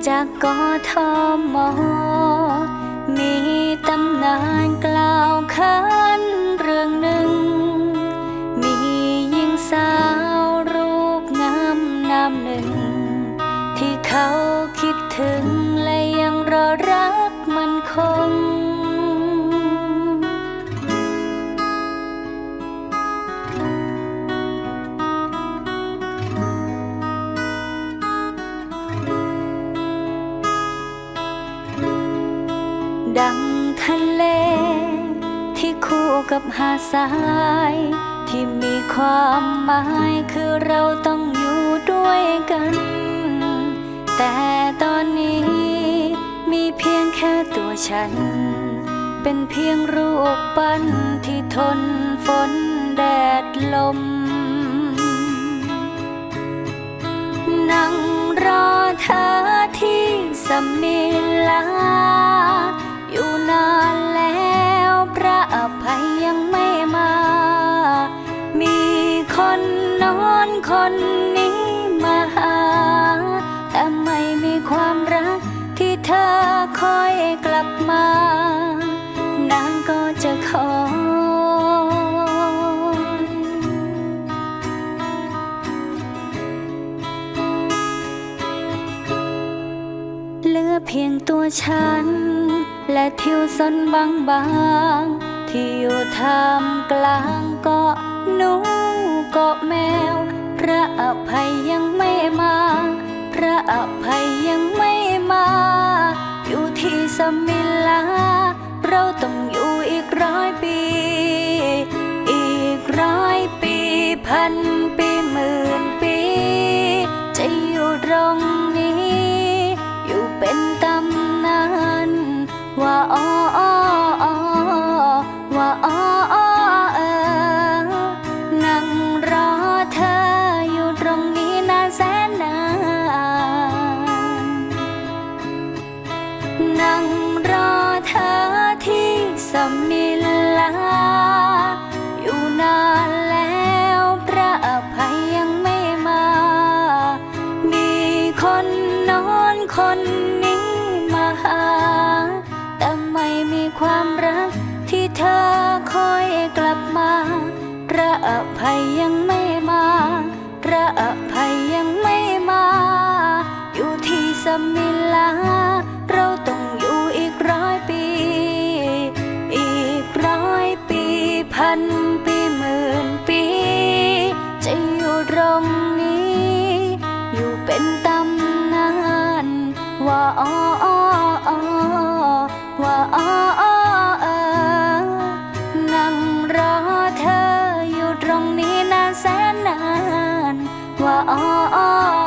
พันกิโล จากกทม มีตำนานกล่าวขา ดังทะเล ที่คู่กับหาดทราย ที่มีความหมายคือเราต้องอยู่ด้วยกัน แต่ตอนนี้มีเพียงแค่ตัวฉัน เป็นเพียงรูปปั้นที่ทนฝนแดดลม นั่งรอเธอที่สมิลา อยู่นานแล้วพระอภัยยังไม่มา มีคนนอนคน เหลือเพียงตัวฉัน และทิวสันบางๆที่อยู่ท่ามกลางเกาะหนูเกาะแมว พระอภัยยังไม่มา พระอภัยยังไม่มา อยู่ที่สมิลา เราต้องอยู่อีกร้อยปี อีกร้อยปีพันปีหมื่นปี จะอยู่ตรง เป็นตำนานว่าอ้ออ้ออ้อ คนนอนคนนี้มาหา แต่ไม่มีความรักที่เธอคอยกลับมา พระอภัยยังไม่มา พระอภัยยังไม่มา อยู่ที่สมิลาเรา ว่าอ้ออ้ออ้อ